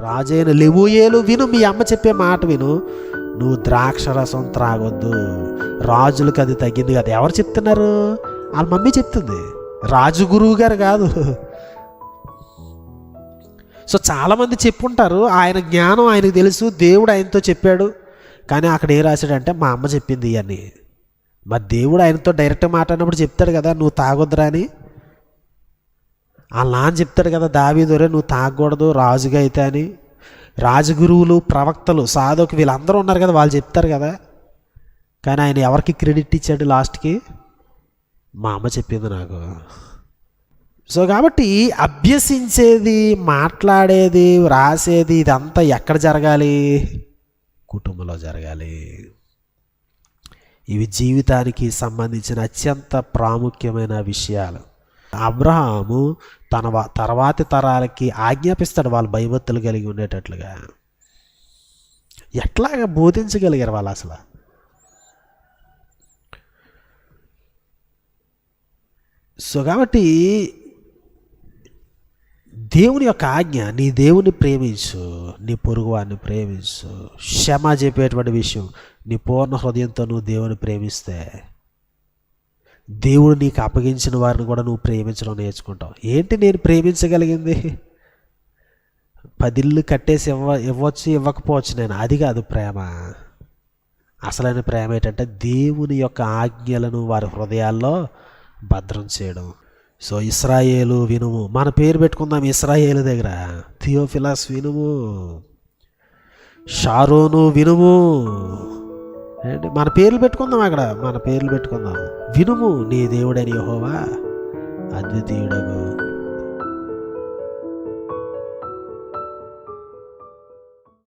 రాజైన లెవూయేలు విను మీ అమ్మ చెప్పే మాట విను. నువ్వు ద్రాక్షరసం త్రాగొద్దు. రాజులకు అది తగ్గింది కదా. ఎవరు చెప్తున్నారు? వాళ్ళ మమ్మీ చెప్తుంది. రాజు గురువు గారు కాదు. సో చాలామంది చెప్పుంటారు ఆయన జ్ఞానం ఆయనకు తెలుసు దేవుడు ఆయనతో చెప్పాడు. కానీ అక్కడ ఏం రాశాడంటే మా అమ్మ చెప్పింది అని. మరి దేవుడు ఆయనతో డైరెక్ట్ మాట్లాడినప్పుడు చెప్తాడు కదా నువ్వు తాగొద్దురా అని. వాళ్ళ నాన్న చెప్తాడు కదా దావీదురే నువ్వు తాగకూడదు రాజుగా అయితే అని. రాజగురువులు ప్రవక్తలు సాధుకు వీళ్ళందరూ ఉన్నారు కదా వాళ్ళు చెప్తారు కదా. కానీ ఆయన ఎవరికి క్రెడిట్ ఇచ్చాడు లాస్ట్కి? మా అమ్మ చెప్పింది నాకు. సో కాబట్టి అభ్యసించేది మాట్లాడేది రాసేది ఇదంతా ఎక్కడ జరగాలి? కుటుంబంలో జరగాలి. ఇవి జీవితానికి సంబంధించిన అత్యంత ప్రాముఖ్యమైన విషయాలు. అబ్రహాము తన తర్వాతి తరాలకి ఆజ్ఞాపిస్తాడు వాళ్ళు భయభక్తులు కలిగి ఉండేటట్లుగా. ఎట్లాగా బోధించగలిగారు వాళ్ళు అసలు? సో కాబట్టి దేవుని యొక్క ఆజ్ఞ నీ దేవుని ప్రేమించు నీ పొరుగువాడిని ప్రేమించు. క్షమ చెప్పేటువంటి విషయం నీ పూర్ణ హృదయంతో నువ్వు దేవుని ప్రేమిస్తే దేవుడు నీకు అప్పగించిన వారిని కూడా నువ్వు ప్రేమించడం నేర్చుకుంటావు. ఏంటి నేను ప్రేమించగలిగింది? పదిళ్ళు కట్టేసి ఇవ్వ ఇవ్వచ్చు ఇవ్వకపోవచ్చు నేను. అది కాదు ప్రేమ. అసలైన ప్రేమ ఏంటంటే దేవుని యొక్క ఆజ్ఞలను వారి హృదయాల్లో భద్రం చేయడం. సో ఇస్రాయేలు వినుము. మన పేరు పెట్టుకుందాం ఇస్రాయేలు దగ్గర. థియోఫిలాస్ వినుము. షారోను వినుము. అంటే మన పేర్లు పెట్టుకుందాం అక్కడ. మన పేర్లు పెట్టుకుందాం. వినుము నీ దేవుడని యహోవా. అద్వితీయుడగు.